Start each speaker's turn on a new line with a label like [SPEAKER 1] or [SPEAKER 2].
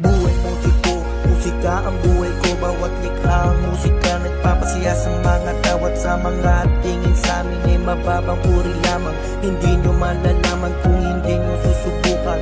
[SPEAKER 1] Buhay musiko, musika ang buhay ko. Bawat likha ang musika Nagpapasiya sa mga tawat sa mga tingin Sa amin ay mababang uri lamang. Hindi nyo malalaman kung hindi nyo susubukan.